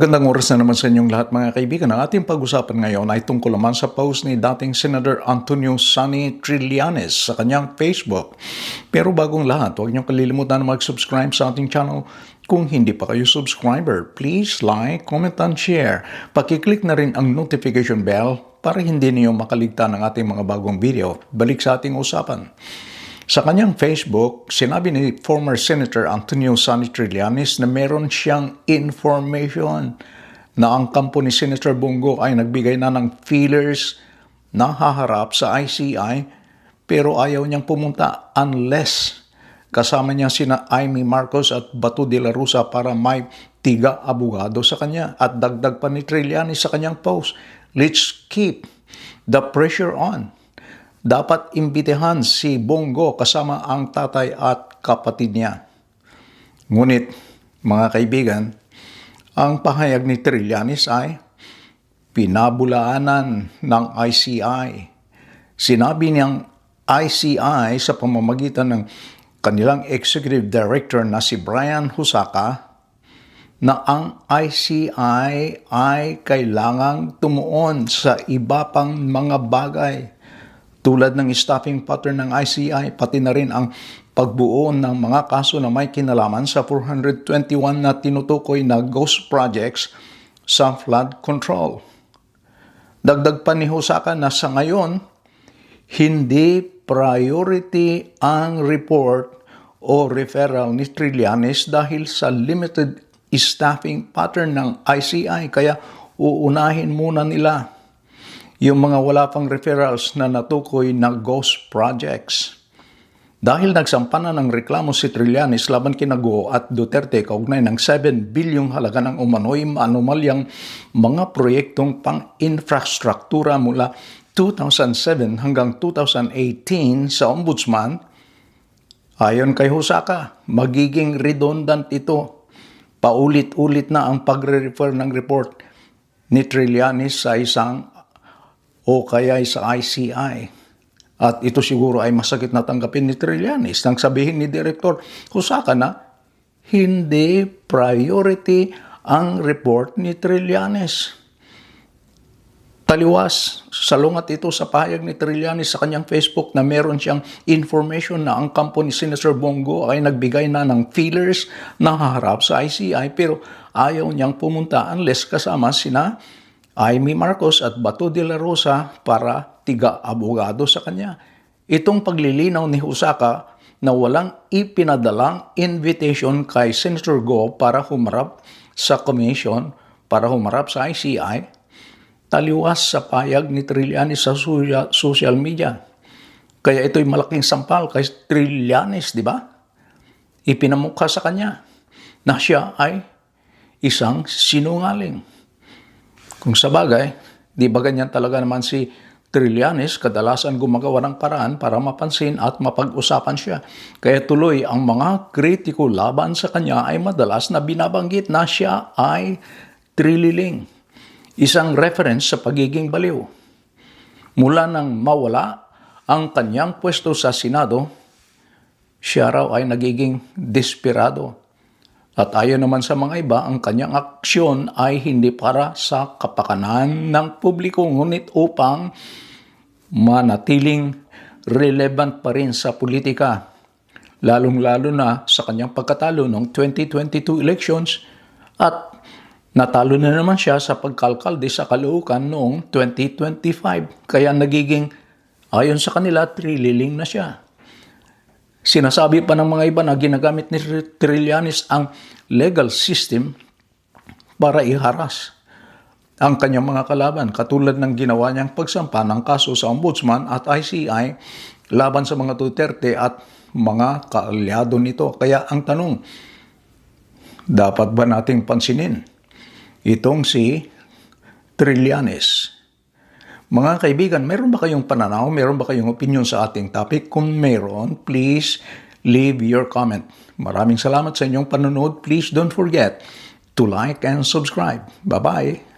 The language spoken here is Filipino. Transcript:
Magandang oras na naman sa inyong lahat mga kaibigan. Ang ating pag-usapan ngayon ay tungkol naman sa post ni dating Senator Antonio Sani Trillanes sa kanyang Facebook. Pero bagong lahat, huwag niyong kalilimutan na mag-subscribe sa ating channel. Kung hindi pa kayo subscriber, please like, comment, and share. Pakiclick na rin ang notification bell para hindi niyo makaligtan ng ating mga bagong video. Balik sa ating usapan. Sa kanyang Facebook, sinabi ni former Senator Antonio Sani Trillanes na meron siyang information na ang kampo ni Senator Bongo ay nagbigay na ng feelers na haharap sa ICI pero ayaw niyang pumunta unless kasama niya sina Amy Marcos at Batu de la Rosa para may tiga abogado sa kanya at dagdag pa ni Trillanes sa kanyang post, let's keep the pressure on dapat imbitehan si Bongo kasama ang tatay at kapatid niya. Ngunit, mga kaibigan, ang pahayag ni Trillanes ay pinabulaanan ng ICI. Sinabi niyang ICI sa pamamagitan ng kanilang executive director na si Brian Husaka na ang ICI ay kailangang tumuon sa iba pang mga bagay tulad ng staffing pattern ng ICI, pati na rin ang pagbuo ng mga kaso na may kinalaman sa 421 na tinutukoy na ghost projects sa flood control. Dagdag pa ni Hosaka na sa ngayon, hindi priority ang report o referral ni Trillanes dahil sa limited staffing pattern ng ICI kaya uunahin muna nila yung mga wala pang referrals na natukoy na ghost projects. Dahil nagsampa na ng reklamo si Trillanes laban kina Go at Duterte kaugnay ng 7 bilyong halaga ng umano'y anomalyang mga proyektong pang-infrastruktura mula 2007 hanggang 2018 sa Ombudsman, ayon kay Husaka, magiging redundant ito. Paulit-ulit na ang pagre-refer ng report ni Trillanes sa isang o kaya sa ICI. At ito siguro ay masakit na tanggapin ni Trillanes nang sabihin ni Direktor Husaka na hindi priority ang report ni Trillanes. Taliwas, salungat ito sa pahayag ni Trillanes sa kanyang Facebook na meron siyang information na ang kampo ni Senator Bongo ay nagbigay na ng feelers na haharap sa ICI pero ayaw niyang pumunta unless kasama sina Amy Marcos at Bato de la Rosa para tiga-abogado sa kanya. Itong paglilinaw ni Husaka na walang ipinadalang invitation kay Senator Go para humarap sa commission, para humarap sa ICI, taliwas sa payag ni Trillanes sa social media. Kaya ito'y malaking sampal kay Trillanes, di ba? Ipinamukha sa kanya na siya ay isang sinungaling. Kung sa bagay, di ba ganyan talaga naman si Trillanes kadalasan gumagawa ng paraan para mapansin at mapag-usapan siya. Kaya tuloy ang mga kritiko laban sa kanya ay madalas na binabanggit na siya ay trililing. Isang reference sa pagiging baliw. Mula nang mawala ang kanyang pwesto sa Senado, siya raw ay nagiging desperado at ayon naman sa mga iba, ang kanyang aksyon ay hindi para sa kapakanan ng publiko, ngunit upang manatiling relevant pa rin sa politika. Lalong-lalo na sa kanyang pagkatalo noong 2022 elections at natalo na naman siya sa pagkalkalde sa Caloocan noong 2025. Kaya nagiging, ayon sa kanila, trililing na siya. Sinasabi pa ng mga iba na ginagamit ni Trillanes ang legal system para iharas ang kanyang mga kalaban katulad ng ginawa niyang pagsampa ng kaso sa Ombudsman at ICI laban sa mga Duterte at mga kaalyado nito. Kaya ang tanong, dapat ba nating pansinin itong si Trillanes? Mga kaibigan, meron ba kayong pananaw? Meron ba kayong opinion sa ating topic? Kung meron, please leave your comment. Maraming salamat sa inyong panonood. Please don't forget to like and subscribe. Bye-bye!